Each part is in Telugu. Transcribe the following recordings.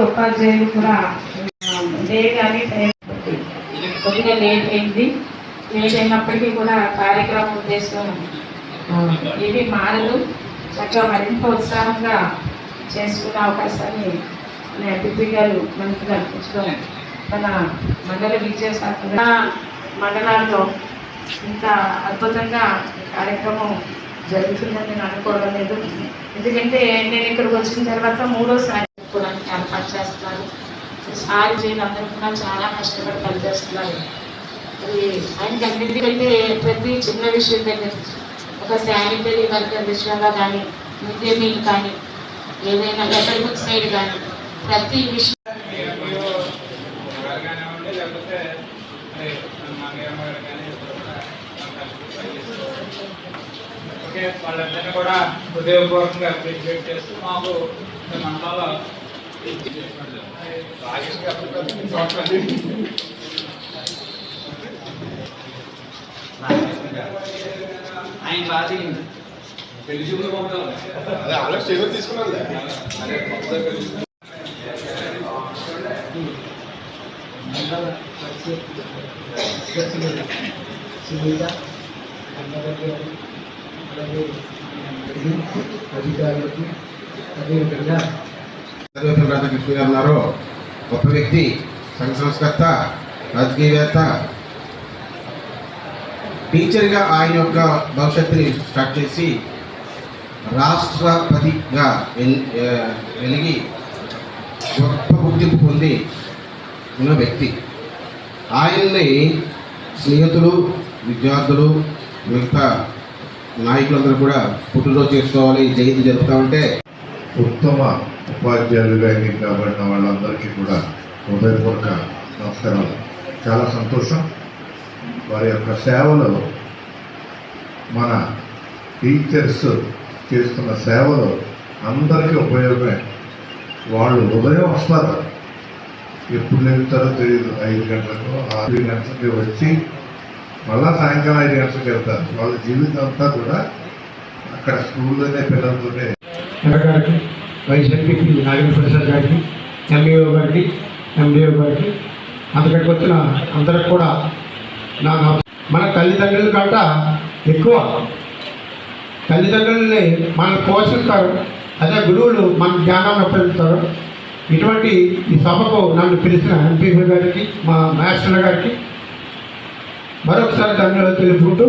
ఉపాధ్యాయులు కూడా డే కానీ టైం కొద్దిగా లేట్ అయింది. లేట్ అయినప్పటికీ కూడా కార్యక్రమం ఉద్దేశం ఆ, మారదు. చక్కగా మరింత ఉత్సాహంగా చేసుకునే అవకాశాన్ని మన ఎంపీ గారు మనకి కల్పించడం మన మండల విద్యాశాఖ మండలాల్లో ఇంత అద్భుతంగా కార్యక్రమం జరుగుతుందని నేను అనుకోవడం లేదు. ఎందుకంటే నేను ఇక్కడికి వచ్చిన తర్వాత మూడోసారి కూడా ఏర్పాటు చేస్తున్నారు. సారి చేయని అందరూ కూడా చాలా కష్టపడి పనిచేస్తున్నారు. అది ఆయనకి అన్నిటికంటే ప్రతి చిన్న విషయం దగ్గర ఒక శానిటరీ వర్కర్ విషయంలో కానీ మిడ్ డే మీల్ కానీ ఏదైనా అకాడమిక్ సైడ్ కానీ ప్రతి విషయం వాళ్ళందరినీ కూడా హృదయపూర్వకంగా అప్రిషియేట్ చేస్తూ మాకు ఈ మండలంలో ఆయన బాధ పెళ్లి చూపులు పంపుతాం అదే ఆల్రెడీ స్టేజ్ తీసుకున్నాను అదే మొత్తం చదువుతున్న రాధాకృష్ణ గారు ఉన్నారో? గొప్ప వ్యక్తి సంఘ సంస్కర్త రాజకీయవేత్త టీచర్గా ఆయన యొక్క భవిష్యత్తుని స్టార్ట్ చేసి రాష్ట్రపతిగా వెలిగి గొప్ప గుర్తింపు పొంది ఉన్న వ్యక్తి. ఆయన్ని స్నేహితులు విద్యార్థులు మిగతా నాయకులందరూ కూడా పుట్టినరోజు చేసుకోవాలి జయంతి జరుపుతామంటే ఉత్తమ ఉపాధ్యాయులుగా ఎన్నిక కాబడిన వాళ్ళందరికీ కూడా హృదయపూర్వక నమస్కారాలు. చాలా సంతోషం. వారి యొక్క సేవలు మన టీచర్స్ చేస్తున్న సేవలు అందరికీ ఉపయోగమే. వాళ్ళు ఉదయం వస్తారు. ఎప్పుడు లేపుతారో తెలియదు ఐదు గంటలకు ఆరు గంటలకి వచ్చి మళ్ళా సాయంకాలం ఐదు గంటలకు వెళ్తారు. వాళ్ళ జీవితం అంతా కూడా అక్కడ స్కూల్లోనే పిల్లలతోనే. గారికి నాగేంద్ర ప్రసాద్ గారికి ఎంబీఓ గారికి ఎండిఓ గారికి అందుకడికి వచ్చిన అందరికి కూడా నా మన తల్లిదండ్రుల కంట ఎక్కువ. తల్లిదండ్రులని మనం పోషిస్తారు. అదే గురువులు మన జ్ఞానాన్ని ఉపయోగిస్తారు. ఇటువంటి ఈ సభకు నన్ను పిలిచిన ఎంపీ గారికి మా మాస్టర్ గారికి మరొకసారి ధన్యవాదాలు తెలుపుకుంటూ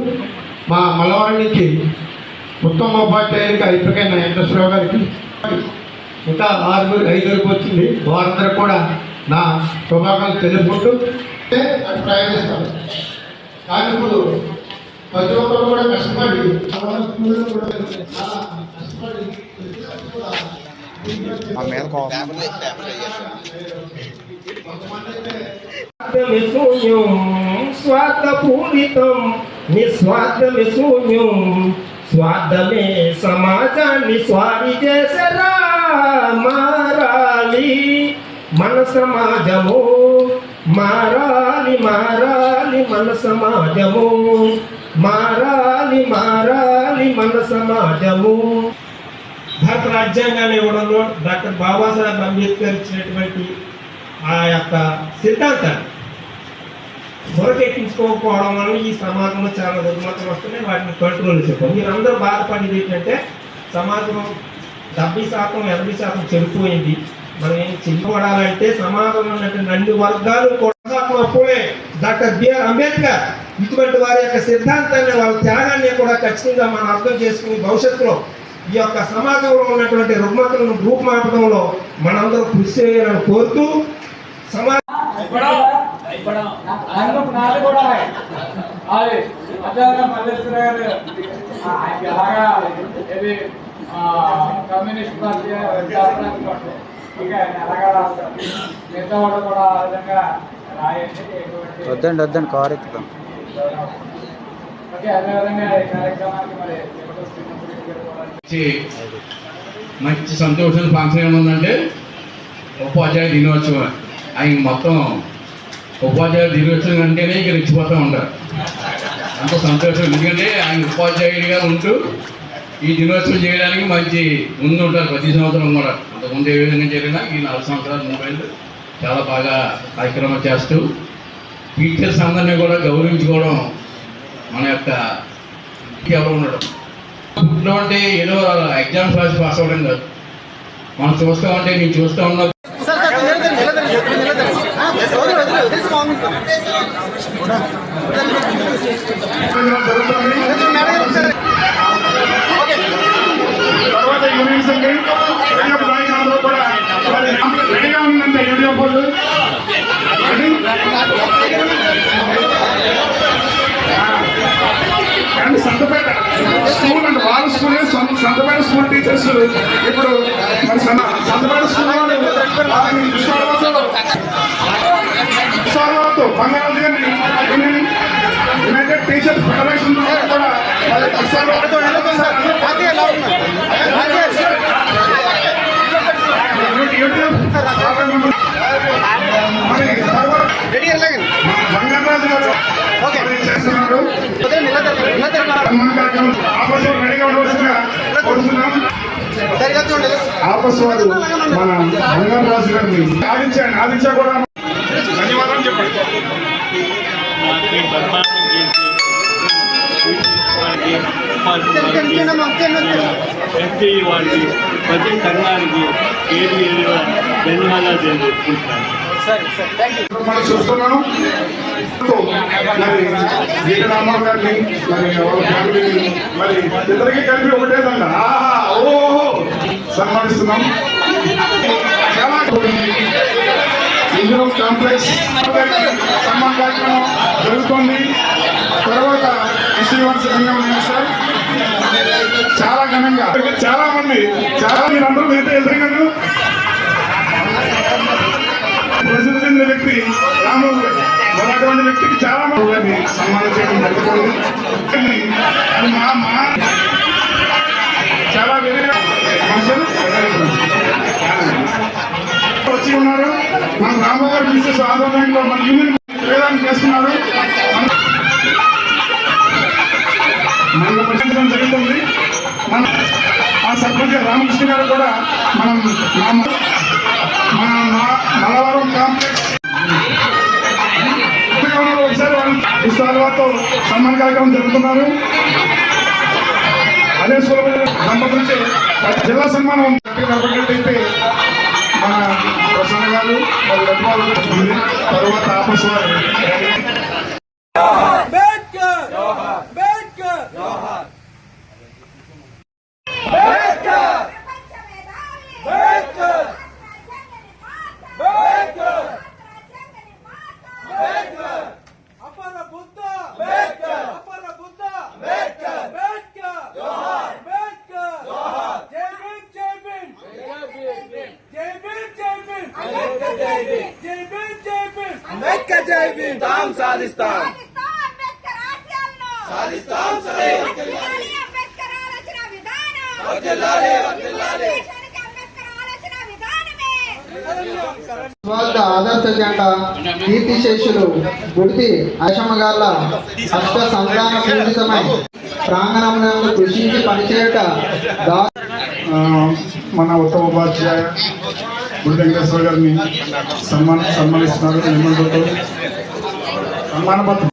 మా మలవారి నుంచి ఉత్తమ ఉపాధ్యాయుడికి ఇప్పటికైనా వెంకటేశ్వరరావు గారికి ఇంకా ఆరుగురు ఐదుగురికి వచ్చింది. వారందరూ కూడా నా శుభాకాంక్షలు తెలుపుకుంటూ అటు ప్రయాణిస్తాను కానీ ఇప్పుడు ప్రతి ఒక్కరు కూడా కష్టపడి స్వార్థపూరితం నిస్వార్థమే శూన్యం స్వార్థమే సమాజాన్ని స్వామి చేసరా మారాలి మన సమాజము మారాలి మారాలి మన సమాజము మారాలి మారాలి మన సమాజము. భారత రాజ్యాంగాన్ని ఇవ్వడంలో డాక్టర్ బాబాసాహెబ్ అంబేద్కర్ ఇచ్చినటువంటి ఆ యొక్క సిద్ధాంతాన్ని బురకెక్కించుకోకపోవడం వల్ల ఈ సమాజంలో చాలా రుగ్మతలు వస్తున్నాయి వాటిని కంట్రోల్ చెప్పాలి మీరు అందరూ బాధపడేది ఏంటంటే సమాజం డెబ్బై శాతం ఎనభై శాతం చెడిపోయింది. మనం ఏం చెయ్యబడాలంటే సమాజంలో ఉన్నటువంటి రెండు వర్గాలు కూడా అప్పుడే డాక్టర్ బిఆర్ అంబేద్కర్ ఇటువంటి వారి యొక్క సిద్ధాంతాన్ని వాళ్ళ త్యాగాన్ని కూడా ఖచ్చితంగా మనం అర్థం చేసుకుని భవిష్యత్తులో ఈ యొక్క సమాజంలో ఉన్నటువంటి రుగ్మతలను రూపుమాపడంలో మనందరూ కృషి చేయాలని కోరుతూ సమాజం మల్లేశ్వర గారు ఎలాగా కమ్యూనిస్ట్ పార్టీ ఇంకా ఎలాగా రాస్తారు? మిగతా వాళ్ళు కూడా ఆ విధంగా రాయండి ఎటువంటి వద్దండి వద్దండి కారు ఎక్కుతాం ఓకే అదేవిధంగా ఈ కార్యక్రమానికి మరి తిరుపతి శ్రీనివాసరెడ్డి గారు కూడా మంచి సంతోషం ఫంక్షన్ ఏముందంటే ఉపాధ్యాయ దినోత్సవం. ఆయన మొత్తం ఉపాధ్యాయ దినోత్సవం అంటేనే ఇక రెచ్చిపోతూ ఉంటారు. అంత సంతోషం. ఎందుకంటే ఆయన ఉపాధ్యాయుడిగా ఉంటూ ఈ దినోత్సవం చేయడానికి మంచి ముందు ఉంటారు ప్రతి సంవత్సరం కూడా అంతకుముందు ఏ విధంగా జరిగినా ఈ నాలుగు సంవత్సరాలు మూడేళ్ళు చాలా బాగా కార్యక్రమం చేస్తూ టీచర్స్ అందరినీ కూడా గౌరవించుకోవడం మన యొక్క కేవలం ఉండడం. ఇంట్లో అంటే ఏదో ఎగ్జామ్స్ రాసి పాస్ అవ్వడం కాదు. మనం చూస్తూ ఉంటే నేను చూస్తూ ఉన్నా తర్వాత యూనియన్స్ అండి వెంకట కూడా రెడీగా ఉందంటే యూనియన్ పోలు అండ్ సంతపేట స్కూల్ అండి వాళ్ళ స్కూల్ సంతపేట స్కూల్ టీచర్స్ ఇప్పుడు మరి సన్న- సంతపేట స్కూల్ వాళ్ళు విశ్వాసంతో విశ్వాసంతో యునైటెడ్ టీచర్స్ ఫెడరేషన్ కూడా విశ్వాసంతో మరి తర్వాత బంగారాజు గారు మరి చేస్తున్నారు ఆపస్ వారు మన బంగారాజు గారిని ఆదిత్యాన్ని ఆదిత్య కూడా ధన్యవాదాలు. చెప్పండి ఎస్టీ వాళ్ళకి ప్రతి సంఘానికి ఏడు ఏడు ధన్యవాదాలు తెలుపుకుంటున్నాను మనం చూస్తున్నాం మరి జీట రామారావు గారిని మరి వాళ్ళ ఫ్యామిలీని మరి ఇద్దరికి కలిపి ఓహో సన్మానిస్తున్నాం. చాలా ఇందులో కాంప్లెక్స్ సన్మాన కార్యక్రమం జరుగుతుంది. తర్వాత శ్రీవంశ సార్. చాలా ఘనంగా. చాలా మంది. చాలా మీరందరూ మీతో ఎదురుగాను. ప్రసిద్ధి చెందిన వ్యక్తి రామబాబు గారు మరి అటువంటి వ్యక్తికి చాలా మంది గారిని సన్మానం చేయడం జరుగుతుంది. మా మా. చాలా వేరేగా మనుషులు. వచ్చి ఉన్నారు. మన రామగారు గారు మిసెస్ మన యూనియన్ వేదాన్ని చేస్తున్నారు. మన- మనలో ప్రశ్నించడం జరుగుతుంది. మన ఆ సర్పంచ్ రామకృష్ణ గారు కూడా మనం మన మా- మలవరం కాంప్లెక్స్ ఒకసారి వాళ్ళు విశ్వాలతో సన్మాన కార్యక్రమం జరుగుతున్నారు అదే సులభ దంపతులచే జిల్లా సన్మానం నలభైతే ప్రసన్న గారు సాధిస్తాం సాధిస్తాం ఆదర్శ జెండా కీర్తిశేషులు గుడితి ఆశమ్మ గార్ల అష్ట సంతాన పూజితమై ప్రాంగణంలో కృషించి పనిచేయట మన ఉత్తమ ఉపాధ్యాయ గుడి వెంకటేశ్వర గారిని సన్మాన సన్మానిస్తున్నారు నిమ్మలతో సన్మాన పత్రం